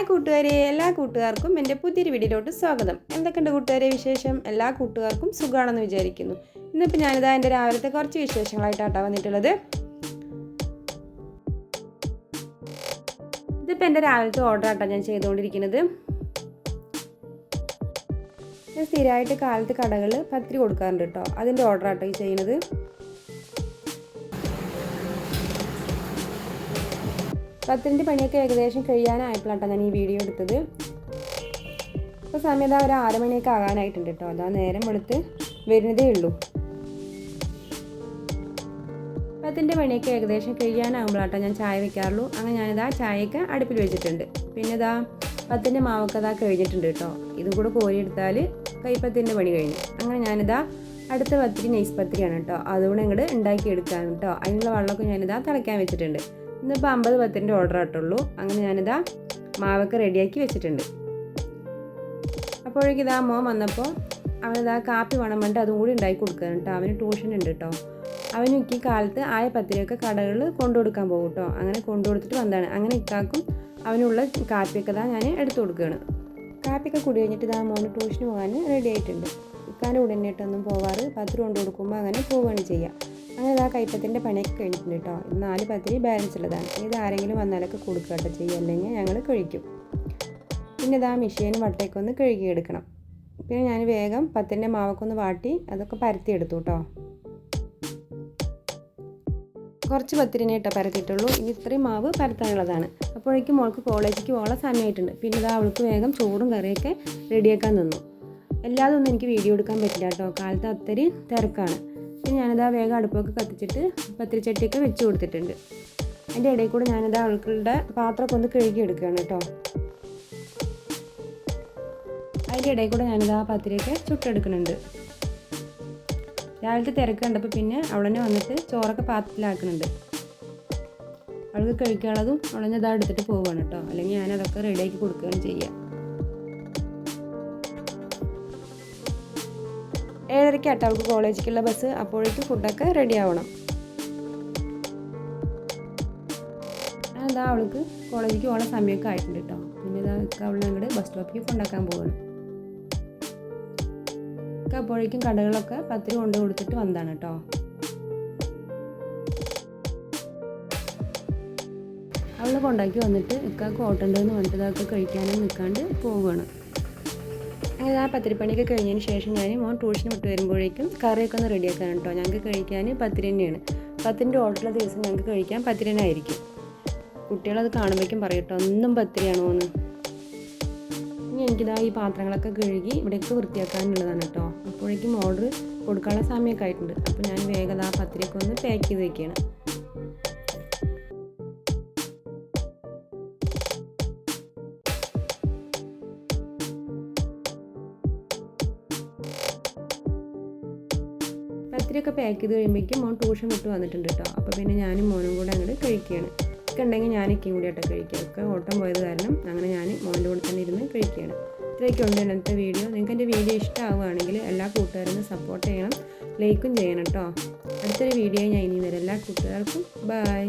Hi കൂട്ടുകാരെ എല്ലാ കൂട്ടുകാർക്കും എന്റെ പുതിയൊരു വീഡിയോയിലോട്ട് സ്വാഗതം. എന്തൊക്കെയുണ്ട് കൂട്ടുകാരെ വിശേഷം? എല്ലാ കൂട്ടുകാർക്കും സുഖമാണെന്ന് വിചാരിക്കുന്നു. ഇന്നിപ്പോൾ ഞാനിതാ എന്റെ രാവിലത്തെ കുറച്ച് വിശേഷങ്ങളായിട്ടാണ് വന്നിട്ടുള്ളത്. ഇതിപ്പോൾ എന്റെ രാവിലത്തെ ഓർഡർ ആട്ടാണ് ഞാൻ ചെയ്തുകൊണ്ടിരിക്കുന്നത്. ഞാൻ സ്ഥിരമായിട്ട് കാലത്ത് കടകൾ പത്തിരി കൊടുക്കാറുണ്ട് കേട്ടോ. അതിന്റെ ഓർഡർ ആട്ടോ ഈ ചെയ്യുന്നത്. പത്തിന്റെ പണിയൊക്കെ ഏകദേശം കഴിയാനായപ്പോഴാട്ടോ ഞാൻ ഈ വീഡിയോ എടുത്തത്. ഇപ്പോൾ സമയത്ത് ഒരു ആറ് മണിയൊക്കെ ആകാനായിട്ടുണ്ട് കേട്ടോ. അതാ നേരം വെളുത്ത് വരുന്നതേ ഉള്ളൂ. പത്തിന്റെ പണിയൊക്കെ ഏകദേശം കഴിയാനാകുമ്പോഴാട്ടോ ഞാൻ ചായ വെക്കാറുള്ളൂ. അങ്ങനെ ഞാനിതാ ചായയൊക്കെ അടുപ്പിൽ വെച്ചിട്ടുണ്ട്. പിന്നെ ഇതാ പത്തിന്റെ മാവൊക്കെ ഇതാ കഴിഞ്ഞിട്ടുണ്ട് കേട്ടോ. ഇതും കൂടെ കോരിയെടുത്താൽ കൈപ്പത്തിന്റെ പണി കഴിഞ്ഞു. അങ്ങനെ ഞാനിതാ അടുത്ത പത്തിരി നൈസ് പത്തിരിയാണ് കേട്ടോ. അതുകൊണ്ട് ഇങ്ങോട്ട് ഉണ്ടാക്കിയെടുക്കാൻ കേട്ടോ. അതിനുള്ള വെള്ളമൊക്കെ ഞാനിതാ തിളയ്ക്കാൻ വെച്ചിട്ടുണ്ട്. ഇന്നിപ്പോൾ അമ്പത് പത്തിന്റെ ഓർഡർ ആയിട്ടുള്ളൂ. അങ്ങനെ ഞാനിതാ മാവൊക്കെ റെഡിയാക്കി വെച്ചിട്ടുണ്ട്. അപ്പോഴേക്കും ഇതാ മോൻ വന്നപ്പോൾ അവനിതാ കാപ്പി വേണം പറഞ്ഞിട്ട് അതും കൂടി ഉണ്ടാക്കി കൊടുക്കുകയാണ് കേട്ടോ. അവന് ട്യൂഷൻ ഉണ്ട് കേട്ടോ. അവന് ഈ കാലത്ത് ആയ പത്തിരിയൊക്കെ കടകളിൽ കൊണ്ടു കൊടുക്കാൻ പോകും കേട്ടോ. അങ്ങനെ കൊണ്ടു കൊടുത്തിട്ട് വന്നതാണ്. അങ്ങനെ ഇക്കാക്കും അവനുള്ള കാപ്പിയൊക്കെ ഇതാ ഞാൻ എടുത്തു കൊടുക്കുകയാണ്. കാപ്പിയൊക്കെ കുടി കഴിഞ്ഞിട്ട് ഇതാ മോന് ട്യൂഷന് പോകാൻ റെഡി ആയിട്ടുണ്ട്. ഇക്കാന്റെ ഉടനെ ആയിട്ടൊന്നും പോവാറ്. പത്ത് കൊണ്ട് കൊടുക്കുമ്പോൾ അങ്ങനെ പോവുകയാണ് ചെയ്യുക അങ്ങനെ ഇതാ കയറ്റത്തിന്റെ പണിയൊക്കെ കഴിഞ്ഞിട്ടുണ്ട് കേട്ടോ. നാല് പത്തിരി ബാലൻസ് ഉള്ളതാണ്. ഇത് ആരെങ്കിലും വന്നാലൊക്കെ കൊടുക്കുക കേട്ടോ ചെയ്യുക. അല്ലെങ്കിൽ ഞങ്ങൾ കഴിക്കും. പിന്നെ ഇതാ മിഷീൻ വട്ടയൊക്കെ ഒന്ന് കഴുകിയെടുക്കണം. പിന്നെ ഞാൻ വേഗം പത്തിന്റെ മാവൊക്കെ ഒന്ന് വാട്ടി അതൊക്കെ പരത്തി എടുത്തു കേട്ടോ. കുറച്ച് പത്തിരിനെ ഇട്ടോ പരത്തിയിട്ടുള്ളൂ. ഇനി ഇത്രയും മാവ് പരത്താനുള്ളതാണ്. അപ്പോഴേക്കും മോൾക്ക് കോളേജിലേക്ക് പോകാനുള്ള സമയമായിട്ടുണ്ട്. പിന്നെ ഇതാ അവൾക്ക് വേഗം ചോറും കറിയൊക്കെ റെഡിയാക്കാൻ നിന്നു. എല്ലാതൊന്നും എനിക്ക് വീഡിയോ എടുക്കാൻ പറ്റില്ല കേട്ടോ. കാലത്ത് അത്രയും തിരക്കാണ്. പിന്നെ ആ വേഗം അടുപ്പൊക്കെ കത്തിച്ചിട്ട് പത്തിരിച്ചട്ടിയൊക്കെ വെച്ച് കൊടുത്തിട്ടുണ്ട്. അതിന്റെ ഇടയിൽ കൂടെ ഞാനത് ആൾക്കളുടെ പാത്രമൊക്കെ ഒന്ന് കഴുകി എടുക്കുകയാണ് കേട്ടോ. അതിന്റെ ഇടയിൽ കൂടെ ഞാനത് ആ പത്തിരിയൊക്കെ ചുട്ടെടുക്കുന്നുണ്ട്. രാവിലത്തെ തിരക്ക് കണ്ടപ്പോൾ പിന്നെ അവളെന്നെ വന്നിട്ട് ചോറൊക്കെ പാത്രത്തിലാക്കുന്നുണ്ട്. അവൾക്ക് കഴിക്കാനുള്ളതും അവളെന്നെ ഇതാ എടുത്തിട്ട് പോവുകയാണ് കേട്ടോ. അല്ലെങ്കിൽ ഞാനതൊക്കെ റെഡിയാക്കി കൊടുക്കുകയാണ് ചെയ്യുക. ഏഴരയ്ക്കാട്ടോ അവൾക്ക് കോളേജിലേക്കുള്ള ബസ്. അപ്പോഴേക്കും ഫുഡൊക്കെ റെഡി ആവണം. അതാ അവൾക്ക് കോളേജിലേക്ക് പോകുന്ന സമയമൊക്കെ ആയിട്ടുണ്ട് കേട്ടോ. പിന്നെ ഇതാ അവൾ ഞങ്ങളുടെ ബസ് സ്റ്റോപ്പിലേക്ക് കൊണ്ടാക്കാൻ പോവാണ്. അപ്പോഴേക്കും കടകളൊക്കെ പത്തിരി കൊണ്ട് കൊടുത്തിട്ട് വന്നതാണ് കേട്ടോ. അവൾ കൊണ്ടാക്കി വന്നിട്ട് ഇക്കാക്ക് ഓട്ടണ്ടെന്ന് പറഞ്ഞിട്ട് ഇതൊക്കെ കഴിക്കാനും നിൽക്കാണ്ട് പോവുകയാണ് അങ്ങനെ ആ പത്തിരിപ്പണിയൊക്കെ കഴിഞ്ഞതിന് ശേഷം ഞാൻ മോൻ ട്യൂഷന് വിട്ട് വരുമ്പോഴേക്കും കറിയൊക്കെ ഒന്ന് റെഡിയാക്കാൻ കേട്ടോ ഞങ്ങൾക്ക് കഴിക്കാൻ പത്തിരി തന്നെയാണ്. പത്തിന്റെ ഓർഡറുള്ള ദിവസം ഞങ്ങൾക്ക് കഴിക്കാൻ പത്തിരി തന്നെ ആയിരിക്കും. കുട്ടികളത് കാണുമ്പോഴേക്കും പറയും ഒന്നും പത്തിരിയാണോ എന്ന്? ഇനി എനിക്കിതാ ഈ പാത്രങ്ങളൊക്കെ കഴുകി ഇവിടെയൊക്കെ വൃത്തിയാക്കാനുള്ളതാണ് കേട്ടോ അപ്പോഴേക്കും ഓർഡർ കൊടുക്കാനുള്ള സമയമൊക്കെ ആയിട്ടുണ്ട്. അപ്പോൾ ഞാൻ വേഗം ആ പത്തിരിയൊക്കെ ഒന്ന് പാക്ക് ചെയ്ത് വയ്ക്കുകയാണ് പത്തിരിയൊക്കെ പാക്ക് ചെയ്ത് കഴിയുമ്പോഴേക്കും മോൻ ട്യൂഷൻ വിട്ട് വന്നിട്ടുണ്ട് കേട്ടോ അപ്പോൾ പിന്നെ ഞാനും മോനും കൂടെ അങ്ങോട്ട് കഴിക്കുകയാണ് ഒക്കെ ഉണ്ടെങ്കിൽ ഞാനൊക്കെയും കൂടി ആട്ടെ കഴിക്കുക ഒക്കെ ഓട്ടം പോയത് കാരണം അങ്ങനെ ഞാൻ മോന്റെ കൂടെ തന്നെ ഇരുന്ന് കഴിക്കുകയാണ് ഇത്രയൊക്കെ ഉണ്ട് ഇന്നത്തെ വീഡിയോ നിങ്ങൾക്ക് എന്റെ വീഡിയോ ഇഷ്ടമാവുകയാണെങ്കിൽ എല്ലാ കൂട്ടുകാരും സപ്പോർട്ട് ചെയ്യണം. ലൈക്കും ചെയ്യണം കേട്ടോ അടുത്തൊരു വീഡിയോ ഞാൻ ഇനി വരാം. എല്ലാ കൂട്ടുകാർക്കും ബൈ